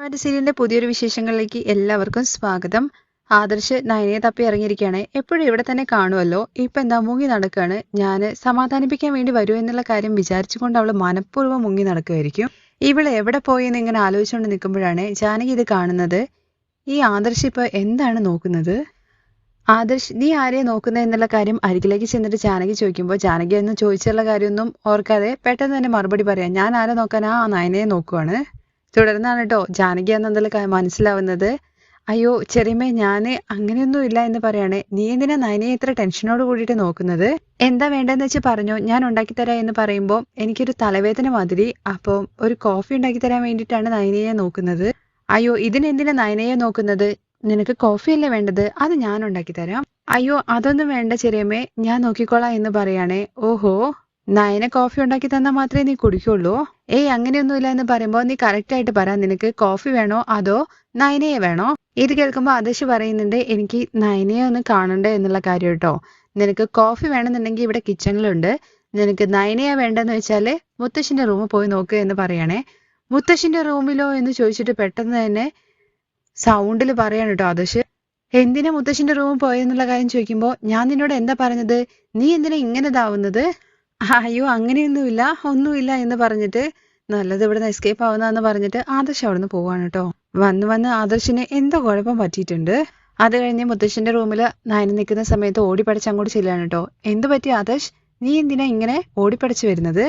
മറ്റു സീരിയലിന്റെ പുതിയൊരു വിശേഷങ്ങളിലേക്ക് എല്ലാവർക്കും സ്വാഗതം. ആദർശ് നയനയെ തപ്പി ഇറങ്ങിയിരിക്കുകയാണ്. എപ്പോഴും ഇവിടെ തന്നെ കാണുമല്ലോ. ഇപ്പൊ എന്താ മുങ്ങി നടക്കുകയാണ്. ഞാൻ സമാധാനിപ്പിക്കാൻ വേണ്ടി വരൂ എന്നുള്ള കാര്യം വിചാരിച്ചുകൊണ്ട് അവൾ മനഃപൂർവം മുങ്ങി നടക്കുമായിരിക്കും ഇവൾ എവിടെ പോയി എന്ന് ഇങ്ങനെ ആലോചിച്ചുകൊണ്ട് നിൽക്കുമ്പോഴാണ് ജാനകി ഇത് കാണുന്നത്. ഈ ആദർശ് ഇപ്പൊ എന്താണ് നോക്കുന്നത്? ആദർശ് നീ ആരെയാ നോക്കുന്നത് എന്നുള്ള കാര്യം അരികിലേക്ക് ചെന്നിട്ട് ജാനകി ചോദിക്കുമ്പോൾ ജാനകി എന്ന് ചോദിച്ചുള്ള കാര്യമൊന്നും ഓർക്കാതെ പെട്ടെന്ന് തന്നെ മറുപടി പറയാം ഞാൻ ആരെ നോക്കാൻ ആ നയനയെ നോക്കുവാണ്? തുടർന്നാണ് കേട്ടോ ജാനകി എന്നുള്ള മനസ്സിലാവുന്നത്. അയ്യോ ചെറിയമ്മേ ഞാൻ അങ്ങനെയൊന്നും ഇല്ല എന്ന് പറയാണ്. നീ എന്തിനാ നയനയെ ഇത്ര ടെൻഷനോട് കൂടിയിട്ട് നോക്കുന്നത്? എന്താ വേണ്ടെന്ന് വെച്ച് പറഞ്ഞോ ഞാൻ ഉണ്ടാക്കി തരാം എന്ന് പറയുമ്പോൾ എനിക്കൊരു തലവേദന മാതിരി. അപ്പം ഒരു കോഫി ഉണ്ടാക്കി തരാൻ വേണ്ടിയിട്ടാണ് നയനയെ നോക്കുന്നത്. അയ്യോ ഇതിനെന്തിനാ നയനയെ നോക്കുന്നത്? നിനക്ക് കോഫി അല്ലേ വേണ്ടത്? അത് ഞാൻ ഉണ്ടാക്കി തരാം. അയ്യോ അതൊന്നും വേണ്ട ചെറിയമ്മേ ഞാൻ നോക്കിക്കോളാം എന്ന് പറയാണേ. ഓഹോ നയന കോഫി ഉണ്ടാക്കി തന്നാൽ മാത്രമേ നീ കുടിക്കുള്ളൂ? ഏയ് അങ്ങനെയൊന്നുമില്ല എന്ന് പറയുമ്പോൾ നീ കറക്റ്റ് ആയിട്ട് പറ. നിനക്ക് കോഫി വേണോ? അതോ നയനയെ വേണോ? ഇത് കേൾക്കുമ്പോൾ ആദർശ് പറയുന്നുണ്ട് എനിക്ക് നയനയെ ഒന്ന് കാണണ്ടേ? എന്നുള്ള കാര്യം കേട്ടോ. നിനക്ക് കോഫി വേണമെന്നുണ്ടെങ്കിൽ ഇവിടെ കിച്ചണിലുണ്ട് നിനക്ക് നയനയെ വേണ്ടെന്ന് വെച്ചാൽ മുത്തശ്ശിന്റെ റൂമിൽ പോയി നോക്കുക എന്ന് പറയണേ. മുത്തശ്ശിന്റെ റൂമിലോ എന്ന് ചോദിച്ചിട്ട് പെട്ടെന്ന് തന്നെ സൗണ്ടിൽ പറയാണ് കേട്ടോ ആദർശ്. എന്തിനാ മുത്തശ്ശിന്റെ റൂമിൽ പോയെന്നുള്ള കാര്യം ചോദിക്കുമ്പോൾ ഞാൻ നിന്നോട് എന്താ പറഞ്ഞത്? നീ എന്തിനാ ഇങ്ങനെ ഇതാവുന്നത്? അയ്യോ അങ്ങനെയൊന്നുമില്ല ഒന്നുമില്ല എന്ന് പറഞ്ഞിട്ട് നല്ലത് ഇവിടെ നിന്ന് എസ്കേപ്പ് ആവുന്നതെന്ന് പറഞ്ഞിട്ട് ആദർശ് അവിടെ നിന്ന് പോവാണ് കേട്ടോ വന്ന് വന്ന് ആദർശിന് എന്തോ കുഴപ്പം പറ്റിയിട്ടുണ്ട്. അത് കഴിഞ്ഞ് മുത്തശ്ശന്റെ റൂമിൽ നയന നിൽക്കുന്ന സമയത്ത് ഓടിപ്പടച്ച് അങ്ങോട്ട് ചെല്ലാണ് കേട്ടോ എന്ത് പറ്റി ആദർശ്? നീ എന്തിനാ ഇങ്ങനെ ഓടിപ്പടച്ച് വരുന്നത്?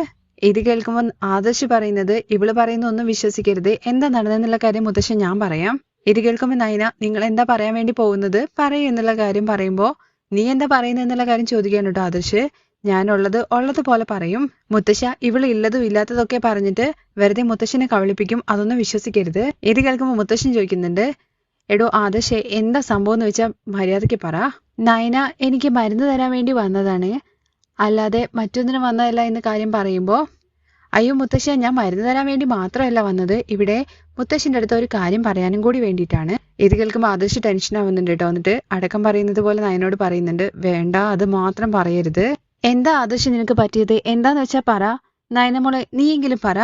ഇത് കേൾക്കുമ്പോൾ ആദർശ് പറയുന്നത് ഇവൾ പറയുന്ന ഒന്നും വിശ്വസിക്കരുത്. എന്താ നടന്നെന്നുള്ള കാര്യം മുത്തശ്ശൻ ഞാൻ പറയാം. ഇത് കേൾക്കുമ്പോൾ നയന നിങ്ങൾ എന്താ പറയാൻ വേണ്ടി പോകുന്നത്? പറയൂ എന്നുള്ള കാര്യം പറയുമ്പോൾ നീ എന്താ പറയുന്നത് എന്നുള്ള കാര്യം ചോദിക്കാൻ കേട്ടോ ആദർശ്. ഞാനുള്ളത് ഉള്ളത് ഉള്ളതുപോലെ പറയും. മുത്തശ്ശ ഇവൾ ഇല്ലതും ഇല്ലാത്തതൊക്കെ പറഞ്ഞിട്ട് വെറുതെ മുത്തശ്ശനെ കവളിപ്പിക്കും അതൊന്നും വിശ്വസിക്കരുത്. ഇത് കേൾക്കുമ്പോൾ മുത്തശ്ശൻ ചോദിക്കുന്നുണ്ട് എടോ ആദശ എന്താ സംഭവം എന്ന് വെച്ചാൽ മര്യാദയ്ക്ക് പറ. നയന എനിക്ക് മരുന്ന് തരാൻ വേണ്ടി വന്നതാണ്. അല്ലാതെ മറ്റൊന്നിനും വന്നതല്ല എന്ന് കാര്യം പറയുമ്പോൾ അയ്യോ മുത്തശ്ശ ഞാൻ മരുന്ന് തരാൻ വേണ്ടി മാത്രമല്ല വന്നത്. ഇവിടെ മുത്തശ്ശന്റെ അടുത്ത് ഒരു കാര്യം പറയാനും കൂടി വേണ്ടിയിട്ടാണ്. ഇത് കേൾക്കുമ്പോൾ ആദർശ് ടെൻഷൻ ആവുന്നുണ്ട് കേട്ടോ. എന്നിട്ട് അടക്കം പറയുന്നത് പോലെ നയനോട് പറയുന്നുണ്ട് വേണ്ട അത് മാത്രം പറയരുത്. എന്താ ആദർശ് നിനക്ക് പറ്റിയത്? എന്താന്ന് വെച്ചാ പറ. നയനമോളെ നീയെങ്കിലും പറ.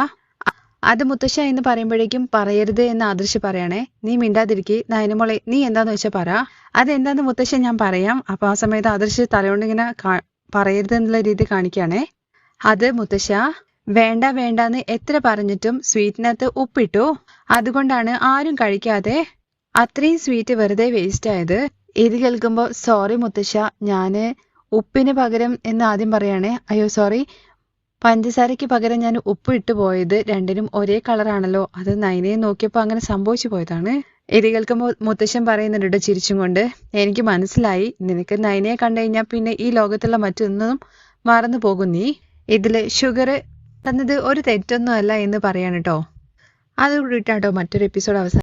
അത് മുത്തശ്ശ എന്ന് പറയുമ്പോഴേക്കും പറയരുത് എന്ന് ആദർശ് പറയണേ. നീ മിണ്ടാതിരിക്കെ. നയനമോളെ നീ എന്താന്ന് വെച്ചാ പറ. അതെന്താന്ന് മുത്തശ്ശ ഞാൻ പറയാം. അപ്പൊ ആ സമയത്ത് ആദർശ് തലകൊണ്ട് ഇങ്ങനെ പറയരുത് എന്നുള്ള രീതി കാണിക്കുകയാണേ അത് മുത്തശ്ശ വേണ്ട വേണ്ടാന്ന് എത്ര പറഞ്ഞിട്ടും സ്വീറ്റിനകത്ത് ഉപ്പിട്ടു. അതുകൊണ്ടാണ് ആരും കഴിക്കാതെ അത്രയും സ്വീറ്റ് വെറുതെ വേസ്റ്റ് ആയത്. ഇത് കേൾക്കുമ്പോൾ സോറി മുത്തശ്ശ ഞാൻ ഉപ്പിന് പകരം എന്ന് ആദ്യം പറയണേ. അയ്യോ സോറി പഞ്ചസാരയ്ക്ക് പകരം ഞാൻ ഉപ്പ് ഇട്ട് പോയത് രണ്ടിനും ഒരേ കളറാണല്ലോ അത് നൈനയെ നോക്കിയപ്പോൾ അങ്ങനെ സംഭവിച്ചു പോയതാണ്. ഇത് കേൾക്കുമ്പോൾ മുത്തശ്ശൻ പറയുന്നുണ്ട് ചിരിച്ചും കൊണ്ട്. എനിക്ക് മനസ്സിലായി. നിനക്ക് നൈനയെ കണ്ടു കഴിഞ്ഞാൽ പിന്നെ ഈ ലോകത്തുള്ള മറ്റൊന്നും മറന്നു പോകും നീ. ഇതിൽ ഷുഗർ തന്നത് ഒരു തെറ്റൊന്നും അല്ല എന്ന് പറയാണ് കേട്ടോ അത് കൂടിയിട്ടാട്ടോ മറ്റൊരു എപ്പിസോഡ് അവസാനം